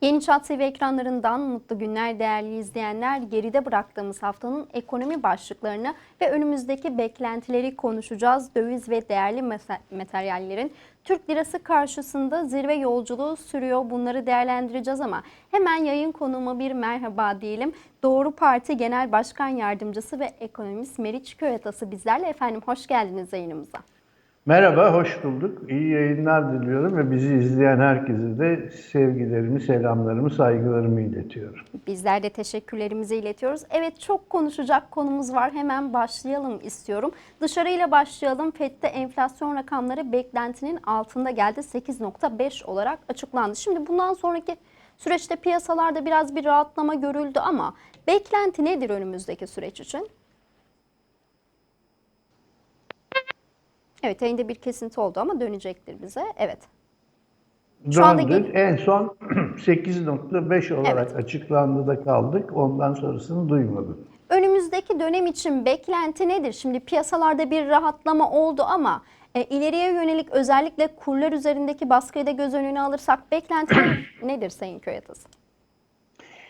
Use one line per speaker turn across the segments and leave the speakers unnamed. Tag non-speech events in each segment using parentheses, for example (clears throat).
Yeni Çat TV ekranlarından mutlu günler değerli izleyenler. Geride bıraktığımız haftanın ekonomi başlıklarını ve önümüzdeki beklentileri konuşacağız. Döviz ve değerli materyallerin Türk lirası karşısında zirve yolculuğu sürüyor. Bunları değerlendireceğiz ama hemen yayın konuğuma bir merhaba diyelim. Doğru Parti Genel Başkan Yardımcısı ve ekonomist Meriç Köyatası bizlerle. Efendim hoş geldiniz yayınımıza.
Merhaba, hoş bulduk. İyi yayınlar diliyorum ve bizi izleyen herkese de sevgilerimi, selamlarımı, saygılarımı iletiyorum.
Bizler de teşekkürlerimizi iletiyoruz. Evet çok konuşacak konumuz var. Hemen başlayalım istiyorum. Dışarıyla başlayalım. FED'de enflasyon rakamları beklentinin altında geldi. 8.5 olarak açıklandı. Şimdi bundan sonraki süreçte piyasalarda biraz bir rahatlama görüldü ama beklenti nedir önümüzdeki süreç için? Evet yayında bir kesinti oldu ama dönecektir bize. Evet. Şu anda
Döndük. En son (clears throat) 8.5 olarak açıklandı da kaldık. Ondan sonrasını duymadım.
Önümüzdeki dönem için beklenti nedir? Şimdi piyasalarda bir rahatlama oldu ama e, ileriye yönelik özellikle kurlar üzerindeki baskıyı da göz önüne alırsak beklenti (clears throat) nedir Sayın Köyatası?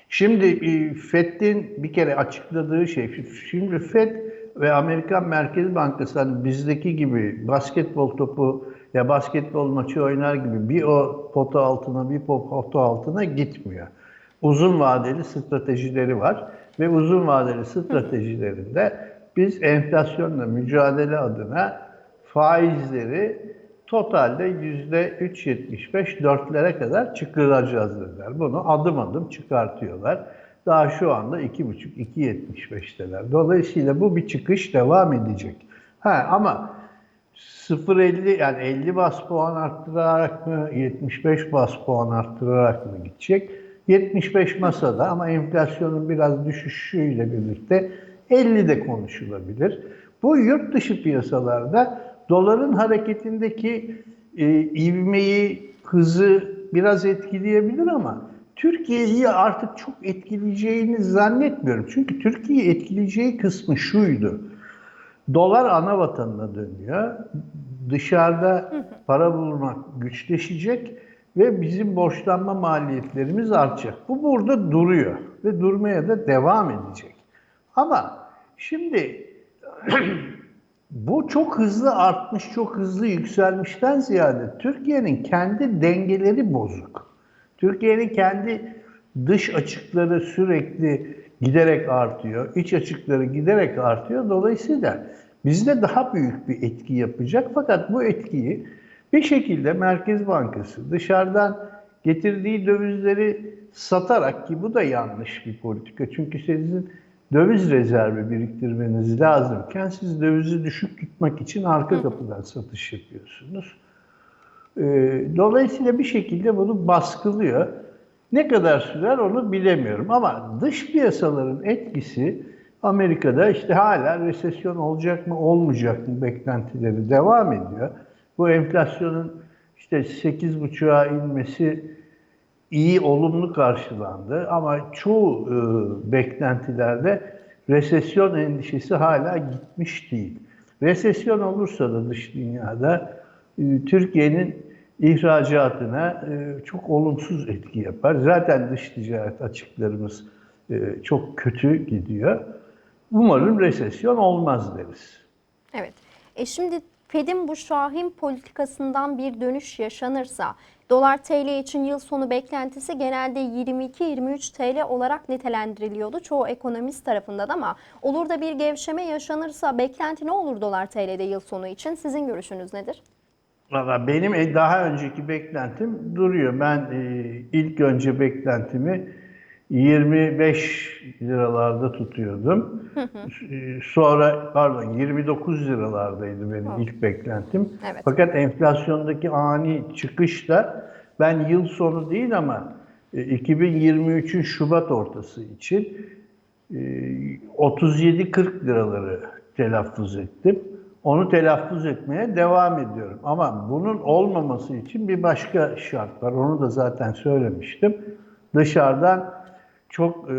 Şimdi e, FED'in bir kere açıkladığı şey, şimdi FED ve Amerikan Merkez Bankası hani bizdeki gibi basketbol topu ya basketbol maçı oynar gibi bir o pota altına bir po- pota altına gitmiyor. Uzun vadeli stratejileri var ve uzun vadeli stratejilerinde biz enflasyonla mücadele adına faizleri totalde yüzde 3.75 dörtlere kadar çıkaracağız dediler. Bunu adım adım çıkartıyorlar. Daha şu anda 2.5-2.75'teler. Dolayısıyla bu bir çıkış devam edecek. Ha ama 0.50 yani 50 bas puan arttırarak mı 75 bas puan arttırarak mı gidecek? 75 masada ama enflasyonun biraz düşüşüyle birlikte 50 de konuşulabilir. Bu yurt dışı piyasalarda doların hareketindeki e, ivmeyi, hızı biraz etkileyebilir ama Türkiye'yi artık çok etkileyeceğini zannetmiyorum. Çünkü Türkiye'yi etkileyeceği kısmı şuydu. Dolar ana vatanına dönüyor. Dışarıda para bulmak güçleşecek ve bizim borçlanma maliyetlerimiz artacak. Bu burada duruyor ve durmaya da devam edecek. Ama şimdi (clears throat) bu çok hızlı artmış, çok hızlı yükselmişten ziyade Türkiye'nin kendi dengeleri bozuk. Türkiye'nin kendi dış açıkları sürekli giderek artıyor, iç açıkları giderek artıyor. Dolayısıyla bizde daha büyük bir etki yapacak. Fakat bu etkiyi bir şekilde Merkez Bankası dışarıdan getirdiği dövizleri satarak ki bu da yanlış bir politika. Çünkü sizin döviz rezervi biriktirmeniz lazımken siz dövizi düşük tutmak için arka kapıdan satış yapıyorsunuz. Ee, Dolayısıyla bir şekilde bunu baskılıyor. Ne kadar sürer onu bilemiyorum ama dış piyasaların etkisi Amerika'da işte hala resesyon olacak mı olmayacak mı beklentileri devam ediyor. Bu enflasyonun işte 8,5'a inmesi iyi, olumlu karşılandı ama çoğu e, beklentilerde resesyon endişesi hala gitmiş değil. Resesyon olursa da dış dünyada e, Türkiye'nin ihracatına e, çok olumsuz etki yapar. Zaten dış ticaret açıklarımız e, çok kötü gidiyor. Umarım resesyon olmaz deriz.
Evet. E şimdi Fed'in bu şahin politikasından bir dönüş yaşanırsa dolar TL için yıl sonu beklentisi genelde 22-23 TL olarak nitelendiriliyordu çoğu ekonomist tarafından ama olur da bir gevşeme yaşanırsa beklenti ne olur dolar TL'de yıl sonu için? Sizin görüşünüz nedir?
Valla benim e, daha önceki beklentim duruyor. Ben e, ilk önce beklentimi 25 liralarda tutuyordum. E, Sonra pardon 29 liralardaydı benim ilk beklentim.
Evet.
Fakat enflasyondaki ani çıkışla ben yıl sonu değil ama e, 2023'ün Şubat ortası için e, 37-40 liraları telaffuz ettim. Onu telaffuz etmeye devam ediyorum. Ama bunun olmaması için bir başka şart var. Onu da zaten söylemiştim. Dışarıdan çok e,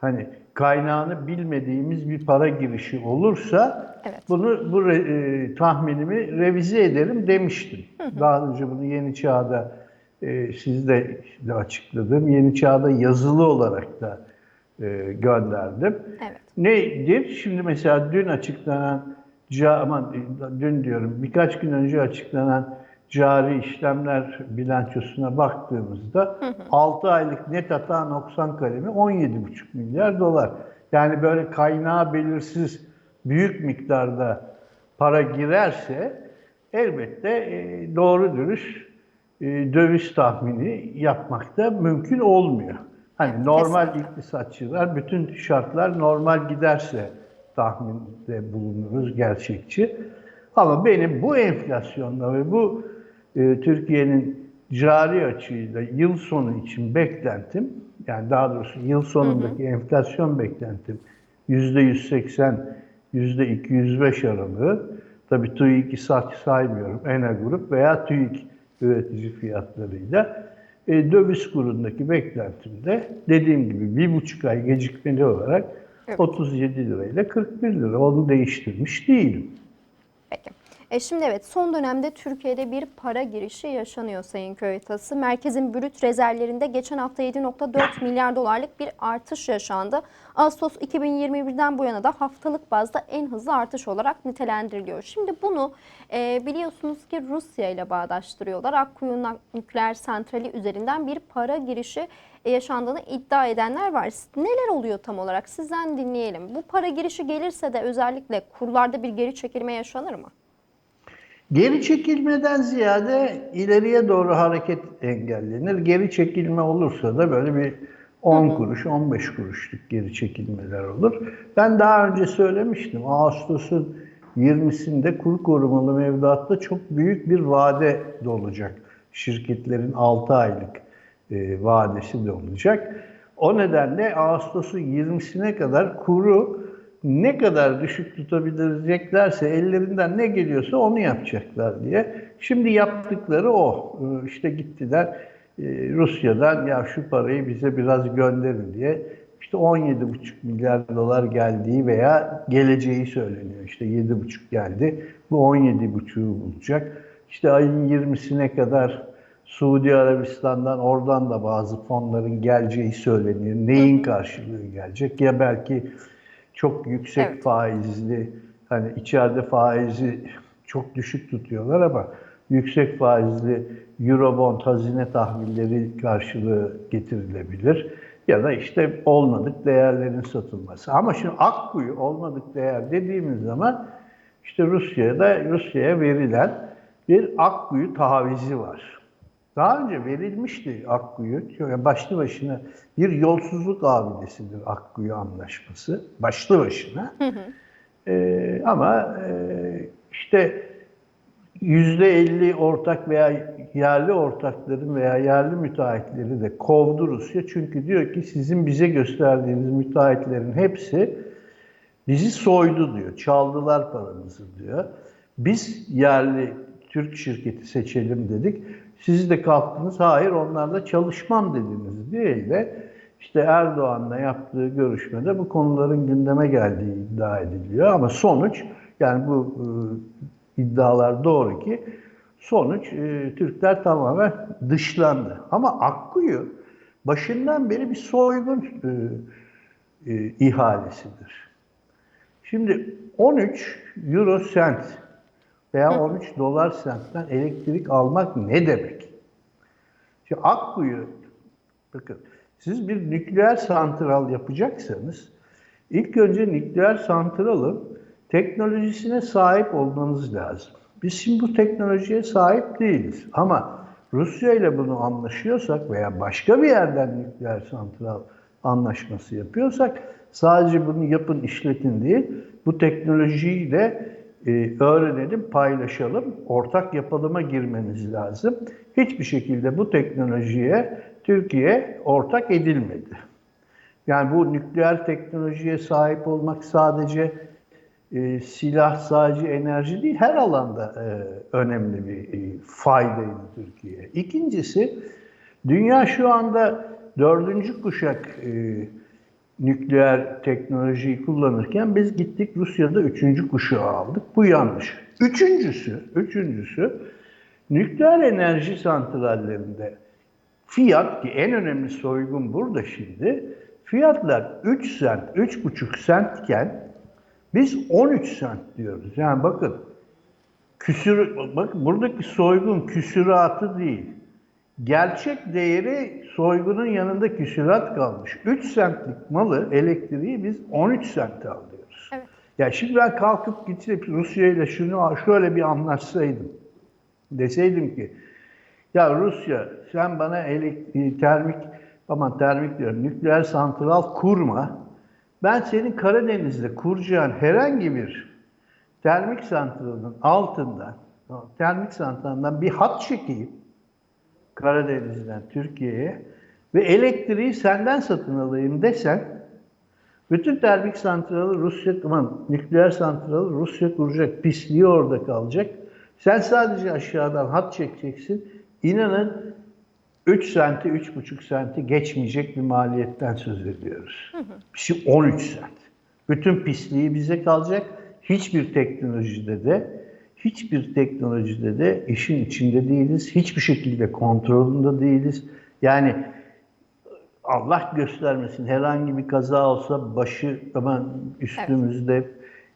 hani kaynağını bilmediğimiz bir para girişi olursa
Evet.
bunu bu re- e, tahminimi revize ederim demiştim. Daha önce bunu Yeni Çağ'da e, siz de, de açıkladım. Yeni Çağ'da yazılı olarak da e, gönderdim.
Evet.
Nedir? Şimdi mesela dün açıklanan, aman dün diyorum birkaç gün önce açıklanan cari işlemler bilançosuna baktığımızda 6 aylık net hata noksan kalemi 17,5 milyar dolar. Yani böyle kaynağı belirsiz büyük miktarda para girerse elbette e, doğru dürüst e, döviz tahmini yapmak da mümkün olmuyor. Hani normal iktisatçılar bütün şartlar normal giderse tahminde bulunuruz gerçekçi. Ama benim bu enflasyonla ve bu e, Türkiye'nin cari açığıyla yıl sonu için beklentim, yani daha doğrusu yıl sonundaki enflasyon beklentim %180, %205 aralığı. Tabii TÜİK'i sa- saymıyorum, ENA Grup veya TÜİK üretici fiyatlarıyla. E, döviz kurundaki beklentimde dediğim gibi bir buçuk ay gecikmeli olarak
Evet.
37 lirayla 41 lira. Onu değiştirmiş değilim.
E şimdi evet son dönemde Türkiye'de bir para girişi yaşanıyor Sayın Köytası. Merkezin brüt rezervlerinde geçen hafta 7.4 milyar dolarlık bir artış yaşandı. Ağustos 2021'den bu yana da haftalık bazda en hızlı artış olarak nitelendiriliyor. Şimdi bunu e, biliyorsunuz ki Rusya ile bağdaştırıyorlar. Akkuyu nükleer santrali üzerinden bir para girişi yaşandığını iddia edenler var. Neler oluyor tam olarak? Sizden dinleyelim. Bu para girişi gelirse de özellikle kurlarda bir geri çekilme yaşanır mı?
Geri çekilmeden ziyade ileriye doğru hareket engellenir. Geri çekilme olursa da böyle bir 10 kuruş, 15 kuruşluk geri çekilmeler olur. Ben daha önce söylemiştim. Ağustos'un 20'sinde kur korumalı mevduatta çok büyük bir vade de olacak. Şirketlerin 6 aylık e, vadesi de olacak. O nedenle Ağustos'un 20'sine kadar kuru ne kadar düşük tutabileceklerse ellerinden ne geliyorsa onu yapacaklar diye. Şimdi yaptıkları o. Ee, İşte gittiler e, Rusya'dan ya şu parayı bize biraz gönderin diye işte 17,5 milyar dolar geldiği veya geleceği söyleniyor. İşte 7,5 geldi. Bu 17,5'u bulacak. İşte ayın 20'sine kadar Suudi Arabistan'dan oradan da bazı fonların geleceği söyleniyor. Neyin karşılığı gelecek? Ya belki çok yüksek
Evet.
faizli, hani içeride faizi çok düşük tutuyorlar ama yüksek faizli Eurobond hazine tahvilleri karşılığı getirilebilir. Ya da işte olmadık değerlerin satılması. Ama şimdi akkuyu olmadık değer dediğimiz zaman işte Rusya'da Rusya'ya verilen bir akkuyu tavizi var. Daha önce verilmişti Akkuyu. Başlı başına bir yolsuzluk abidesidir Akkuyu anlaşması. Başlı başına. Ee, ama e, işte yüzde elli ortak veya yerli ortakların veya yerli müteahhitleri de kovdu Rusya. Çünkü diyor ki sizin bize gösterdiğiniz müteahhitlerin hepsi bizi soydu diyor. Çaldılar paramızı diyor. Biz yerli Türk şirketi seçelim dedik. Siz de kalktınız hayır onlarla çalışmam dediniz diye de işte Erdoğan'la yaptığı görüşmede bu konuların gündeme geldiği iddia ediliyor. Ama sonuç yani bu e, iddialar doğru ki sonuç e, Türkler tamamen dışlandı. Ama Akkuyu başından beri bir soygun e, e, ihalesidir. Şimdi 13 euro sent veya 13 dolar sentten elektrik almak ne demek? Şimdi Akkuyu, bakın siz bir nükleer santral yapacaksanız ilk önce nükleer santralın teknolojisine sahip olmanız lazım. Biz şimdi bu teknolojiye sahip değiliz ama Rusya ile bunu anlaşıyorsak veya başka bir yerden nükleer santral anlaşması yapıyorsak sadece bunu yapın işletin değil, bu teknolojiyi de e, öğrenelim, paylaşalım, ortak yapılıma girmeniz lazım. Hiçbir şekilde bu teknolojiye Türkiye ortak edilmedi. Yani bu nükleer teknolojiye sahip olmak sadece e, silah, sadece enerji değil, her alanda e, önemli bir e, faydaydı Türkiye. İkincisi, dünya şu anda dördüncü kuşak e, nükleer teknolojiyi kullanırken biz gittik Rusya'da üçüncü kuşağı aldık. Bu yanlış. Üçüncüsü, üçüncüsü nükleer enerji santrallerinde Fiyat ki en önemli soygun burada şimdi. Fiyatlar 3 sent, 3,5 sentken biz 13 sent diyoruz. Yani bakın küsür, bakın buradaki soygun küsüratı değil. Gerçek değeri soygunun yanında küsürat kalmış. 3 sentlik malı elektriği biz 13 sente alıyoruz.
Evet.
Ya şimdi ben kalkıp gidip Rusya ile şunu şöyle bir anlaşsaydım. Deseydim ki ya Rusya sen bana elektrik, termik aman termik diyorum nükleer santral kurma. Ben senin Karadeniz'de kuracağın herhangi bir termik santralın altından termik santralından bir hat çekeyim Karadeniz'den Türkiye'ye ve elektriği senden satın alayım desen bütün termik santralı Rusya, aman nükleer santralı Rusya kuracak, pisliği orada kalacak. Sen sadece aşağıdan hat çekeceksin. İnanın 3 senti, 3,5 senti geçmeyecek bir maliyetten söz ediyoruz. Şimdi 13 sent. Bütün pisliği bize kalacak. Hiçbir teknolojide de hiçbir teknolojide de işin içinde değiliz. Hiçbir şekilde kontrolünde değiliz. Yani Allah göstermesin herhangi bir kaza olsa başı aman üstümüzde,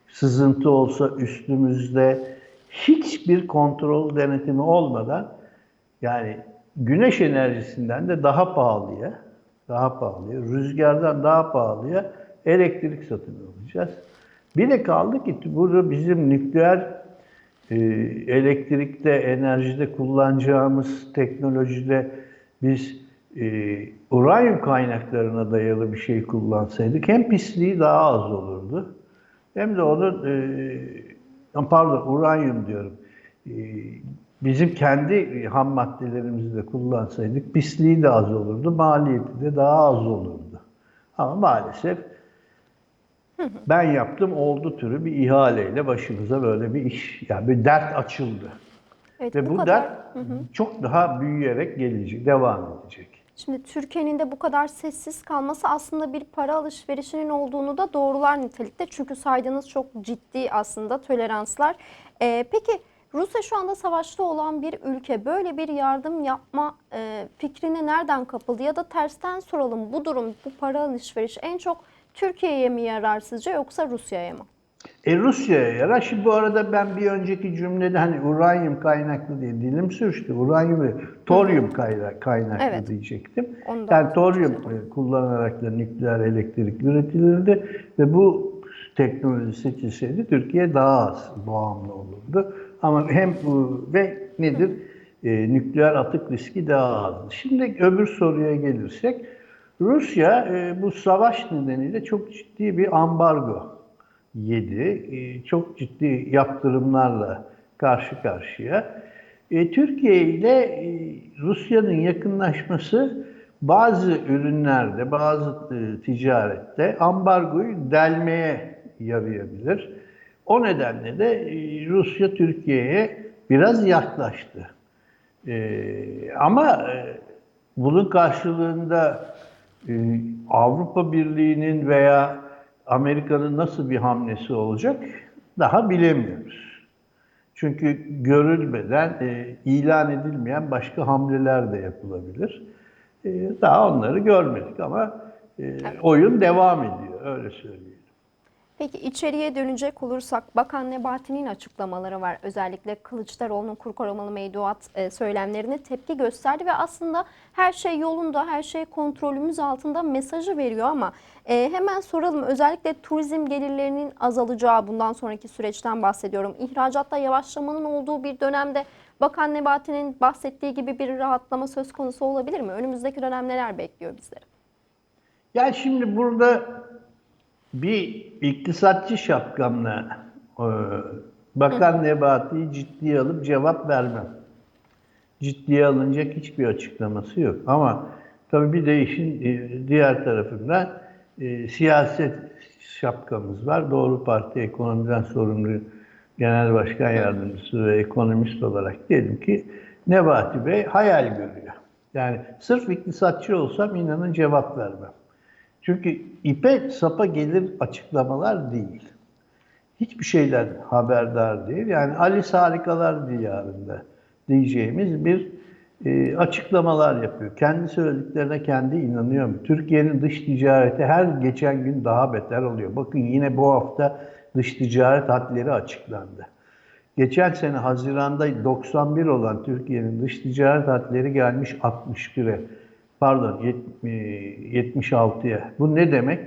sızıntı olsa üstümüzde hiçbir kontrol denetimi olmadan yani güneş enerjisinden de daha pahalıya, daha pahalıya, rüzgardan daha pahalıya elektrik satın alacağız. Bir de kaldı ki burada bizim nükleer elektrikte, enerjide kullanacağımız teknolojide biz e, uranyum kaynaklarına dayalı bir şey kullansaydık hem pisliği daha az olurdu hem de onun e, pardon uranyum diyorum e, bizim kendi ham maddelerimizi de kullansaydık pisliği de az olurdu, maliyeti de daha az olurdu. Ama maalesef ben yaptım oldu türü bir ihaleyle başımıza böyle bir iş, yani bir dert açıldı.
Evet,
Ve bu,
kadar-
dert çok daha büyüyerek gelecek, devam edecek.
Şimdi Türkiye'nin de bu kadar sessiz kalması aslında bir para alışverişinin olduğunu da doğrular nitelikte. Çünkü saydığınız çok ciddi aslında toleranslar. Ee, peki Rusya şu anda savaşta olan bir ülke böyle bir yardım yapma e, fikrine nereden kapıldı? Ya da tersten soralım bu durum, bu para alışverişi en çok Türkiye'ye mi yarar sizce yoksa Rusya'ya mı?
E Rusya'ya yarar. Şimdi bu arada ben bir önceki cümlede hani uranyum kaynaklı diye dilim sürçtü. Uranyum ve toryum kayna- kaynaklı
Evet.
diyecektim.
Onu da
Yani toryum e, kullanarak da nükleer elektrik üretilirdi ve bu teknoloji seçilseydi Türkiye daha az bağımlı olurdu. Ama hem bu ve nedir? E, nükleer atık riski daha azdı. Şimdi öbür soruya gelirsek Rusya e, bu savaş nedeniyle çok ciddi bir ambargo yedi. E, çok ciddi yaptırımlarla karşı karşıya. E, Türkiye ile Rusya'nın yakınlaşması bazı ürünlerde, bazı ticarette ambargoyu delmeye yarayabilir. O nedenle de Rusya Türkiye'ye biraz yaklaştı. Ama bunun karşılığında e, Avrupa Birliği'nin veya Amerika'nın nasıl bir hamlesi olacak daha bilemiyoruz. Çünkü görülmeden, e, ilan edilmeyen başka hamleler de yapılabilir. E, daha onları görmedik ama e, oyun devam ediyor, öyle söyleyelim.
Peki içeriye dönecek olursak Bakan Nebati'nin açıklamaları var. Özellikle Kılıçdaroğlu'nun kur korumalı mevduat e, söylemlerine tepki gösterdi ve aslında her şey yolunda, her şey kontrolümüz altında mesajı veriyor ama e, hemen soralım. Özellikle turizm gelirlerinin azalacağı bundan sonraki süreçten bahsediyorum. İhracatta yavaşlamanın olduğu bir dönemde Bakan Nebati'nin bahsettiği gibi bir rahatlama söz konusu olabilir mi? Önümüzdeki dönem neler bekliyor bizleri?
Yani şimdi burada bir iktisatçı şapkamla e, Bakan Nebati'yi ciddiye alıp cevap vermem. Ciddiye alınacak hiçbir açıklaması yok. Ama tabii bir de işin e, diğer tarafından e, siyaset şapkamız var. Doğru Parti ekonomiden sorumlu genel başkan yardımcısı ve ekonomist olarak diyelim ki Nebati Bey hayal görüyor. Yani sırf iktisatçı olsam inanın cevap vermem. Çünkü ipe sapa gelir açıklamalar değil. Hiçbir şeyden haberdar değil. Yani Alice Harikalar Diyarında diyeceğimiz bir e, açıklamalar yapıyor. Kendi söylediklerine kendi inanıyor mu? Türkiye'nin dış ticareti her geçen gün daha beter oluyor. Bakın yine bu hafta dış ticaret hadleri açıklandı. Geçen sene Haziran'da 91 olan Türkiye'nin dış ticaret hadleri gelmiş 61'e. Pardon yet- e, 76'ya. Bu ne demek?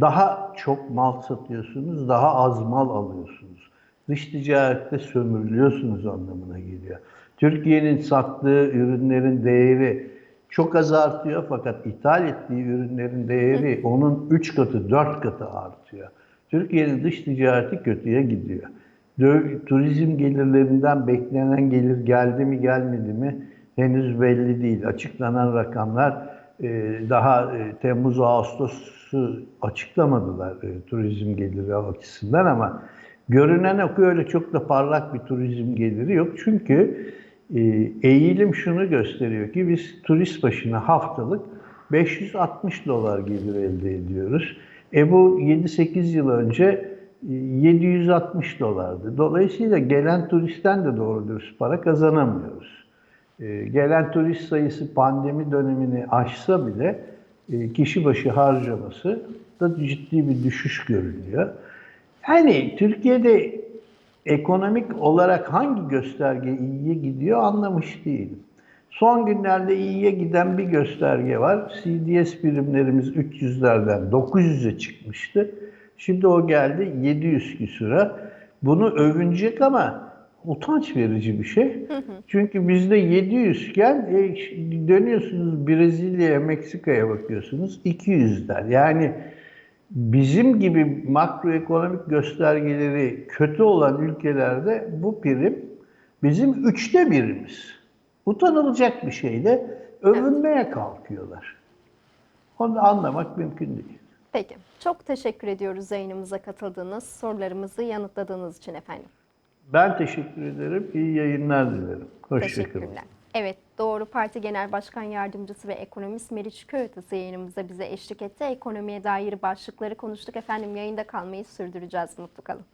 Daha çok mal satıyorsunuz, daha az mal alıyorsunuz. Dış ticarette sömürülüyorsunuz anlamına geliyor. Türkiye'nin sattığı ürünlerin değeri çok az artıyor fakat ithal ettiği ürünlerin değeri onun 3 katı, 4 katı artıyor. Türkiye'nin dış ticareti kötüye gidiyor. Turizm gelirlerinden beklenen gelir geldi mi gelmedi mi henüz belli değil. Açıklanan rakamlar e, daha e, Temmuz Ağustos'u açıklamadılar e, turizm geliri açısından ama görünen o öyle çok da parlak bir turizm geliri yok. Çünkü eğilim şunu gösteriyor ki biz turist başına haftalık 560 dolar gelir elde ediyoruz. E bu 7-8 yıl önce e, 760 dolardı. Dolayısıyla gelen turistten de doğru dürüst para kazanamıyoruz. E, Gelen turist sayısı pandemi dönemini aşsa bile e, kişi başı harcaması da ciddi bir düşüş görülüyor. Yani Türkiye'de ekonomik olarak hangi gösterge iyiye gidiyor anlamış değilim. Son günlerde iyiye giden bir gösterge var. CDS birimlerimiz 300'lerden 900'e çıkmıştı. Şimdi o geldi 700 küsura. Bunu övünecek ama utanç verici bir şey. Çünkü bizde 700 iken e, dönüyorsunuz Brezilya'ya, Meksika'ya bakıyorsunuz 200'ler. Yani bizim gibi makroekonomik göstergeleri kötü olan ülkelerde bu prim bizim üçte birimiz. Utanılacak bir şeyle övünmeye kalkıyorlar. Onu anlamak mümkün değil.
Peki. Çok teşekkür ediyoruz yayınımıza katıldığınız, sorularımızı yanıtladığınız için efendim.
Ben teşekkür ederim. İyi yayınlar dilerim. Hoşçakalın.
Teşekkürler. Evet, Doğru Parti Genel Başkan Yardımcısı ve ekonomist Meriç Köyatası yayınımıza bize eşlik etti. Ekonomiye dair başlıkları konuştuk. Efendim yayında kalmayı sürdüreceğiz. Mutlu kalın.